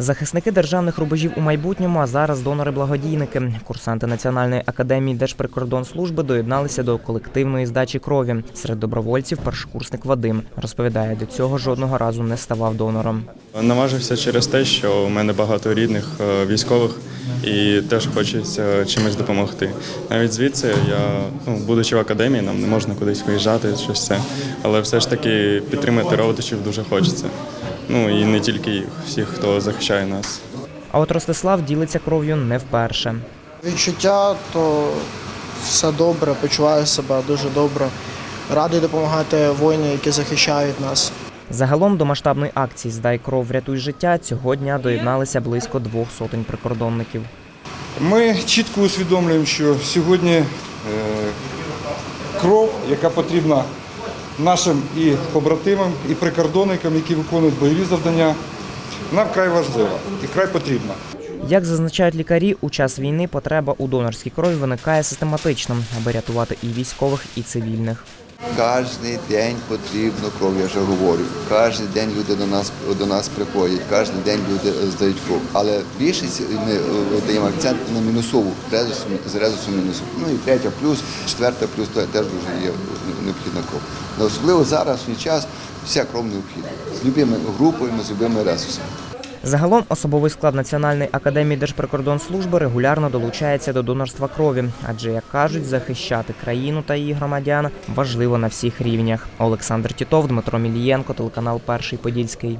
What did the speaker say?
Захисники державних рубежів у майбутньому, а зараз донори-благодійники. Курсанти Національної академії Держприкордонслужби доєдналися до колективної здачі крові. Серед добровольців першокурсник Вадим розповідає, до цього жодного разу не ставав донором. Наважився через те, що у мене багато рідних е, військових і теж хочеться чимось допомогти. Навіть звідси я, ну, будучи в академії, нам не можна кудись виїжджати, щось це. Але все ж таки підтримати родичів дуже хочеться. Ну і не тільки їх, всіх, хто захищає нас. А от Ростислав ділиться кров'ю не вперше. Відчуття, то все добре, почуваю себе дуже добре. Радий допомагати воїнам, які захищають нас. Загалом до масштабної акції Здай кров, врятуй життя цього дня доєдналися близько двох сотень прикордонників. Ми чітко усвідомлюємо, що сьогодні е, кров, яка потрібна нашим і побратимам, і прикордонникам, які виконують бойові завдання, вона вкрай важлива і вкрай потрібна. Як зазначають лікарі, у час війни потреба у донорській крові виникає систематично, аби рятувати і військових, і цивільних. Кожний день потрібно кров, я вже говорю. Кожен день люди до нас до нас приходять, кожен день люди е, здають кров. Але більшість ми е, даємо акцент на мінусову резусу з резусом мінусу. Ну і третя плюс, четверта плюс то теж дуже є необхідна кров. Але особливо зараз в час вся кров необхідна з любими групами, з любими резусами. Загалом особовий склад Національної академії Держприкордонслужби регулярно долучається до донорства крові, адже як кажуть, захищати країну та її громадян важливо на всіх рівнях. Олександр Тітов, Дмитро Мілієнко, телеканал Перший Подільський.